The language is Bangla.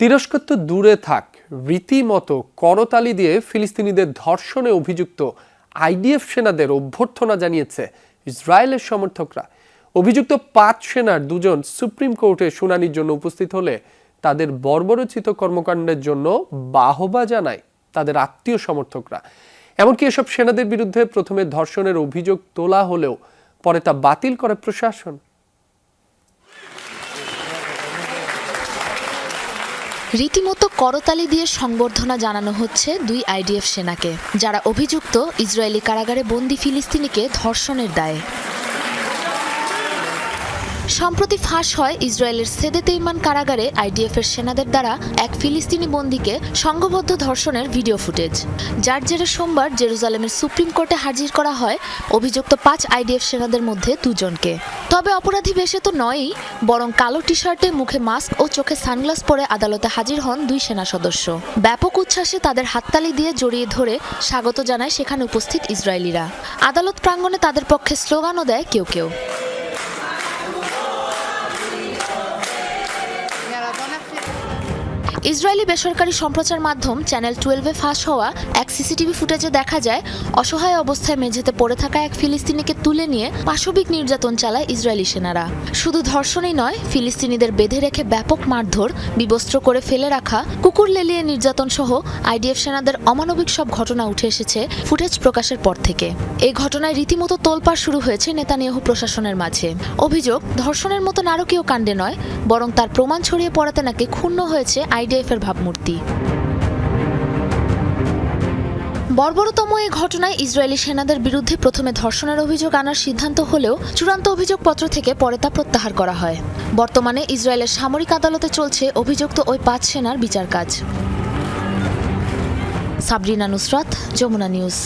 তিরস্কার তো দূরে থাক। রীতিমতো করতালি দিয়ে ফিলিস্তিনিদের ধর্ষণে অভিযুক্ত আইডিএফ সেনাদের অভ্যর্থনা জানিয়েছে ইসরায়েলের সমর্থকরা। অভিযুক্ত পাঁচ সেনার দুজন সুপ্রিম কোর্টে শুনানির জন্য উপস্থিত হলে তাদের বর্বরচিত কর্মকাণ্ডের জন্য বাহবা জানায় তাদের আত্মীয় সমর্থকরা। এমনকি এসব সেনাদের বিরুদ্ধে প্রথমে ধর্ষণের অভিযোগ তোলা হলেও পরে তা বাতিল করে প্রশাসন। রীতিমতো করতালি দিয়ে সংবর্ধনা জানানো হচ্ছে দুই আইডিএফ সেনাকে, যারা অভিযুক্ত ইসরায়েলি কারাগারে বন্দি ফিলিস্তিনিকে ধর্ষণের দায়ে। সম্প্রতি ফাঁস হয় ইসরায়েলের সেদে তেইমান কারাগারে আইডিএফ এর সেনাদের দ্বারা এক ফিলিস্তিনি বন্দীকে সংঘবদ্ধ ধর্ষণের ভিডিও ফুটেজ। যার জেরে সোমবার জেরুজালেমের সুপ্রিম কোর্টে হাজির করা হয় অভিযুক্ত পাঁচ আইডিএফ সেনাদের মধ্যে দুজনকে। তবে অপরাধী বেশে তো নয়ই, বরং কালো টি শার্টে মুখে মাস্ক ও চোখে সানগ্লাস পরে আদালতে হাজির হন দুই সেনা সদস্য। ব্যাপক উচ্ছ্বাসে তাদের হাততালি দিয়ে জড়িয়ে ধরে স্বাগত জানায় সেখানে উপস্থিত ইসরায়েলিরা। আদালত প্রাঙ্গণে তাদের পক্ষে স্লোগানও দেয় কেউ কেউ। ইসরায়েলি বেসরকারি সম্প্রচার মাধ্যম চ্যানেল টুয়েলভে ফাঁস হওয়া এক সিসিটিভি ফুটেজে দেখা যায়, অসহায় অবস্থায় মেঝেতে পড়ে থাকা এক ফিলিস্তিনিকে তুলে নিয়ে পাশবিক নির্যাতন চালায় ইসরায়েলি সেনারা। শুধু ধর্ষণই নয়, ফিলিস্তিনিদের বেঁধে রেখে ব্যাপক মারধর, বিবস্ত্র করে ফেলে রাখা, কুকুর লেলিয়ে নির্যাতন সহ আইডিএফ সেনাদের অমানবিক সব ঘটনা উঠে এসেছে ফুটেজ প্রকাশের পর থেকে। এই ঘটনায় রীতিমতো তোলপাড় শুরু হয়েছে নেতানিয়াহু প্রশাসনের মাঝে। অভিযোগ, ধর্ষণের মতো নারকীয় কাণ্ডে নয়, বরং তার প্রমাণ ছড়িয়ে পড়াতে নাকি ক্ষুণ্ণ হয়েছে আইডিএফ এর ভাবমূর্তি। বর্বরতম এই ঘটনায় ইসরায়েলি সেনাদের বিরুদ্ধে প্রথমে ধর্ষণের অভিযোগ আনার সিদ্ধান্ত হলেও চূড়ান্ত অভিযোগপত্র থেকে পরে তা প্রত্যাহার করা হয়। বর্তমানে ইসরায়েলের সামরিক আদালতে চলছে অভিযুক্ত ওই পাঁচ সেনার বিচার কাজ। Sabrina Nusrat, Jamuna news.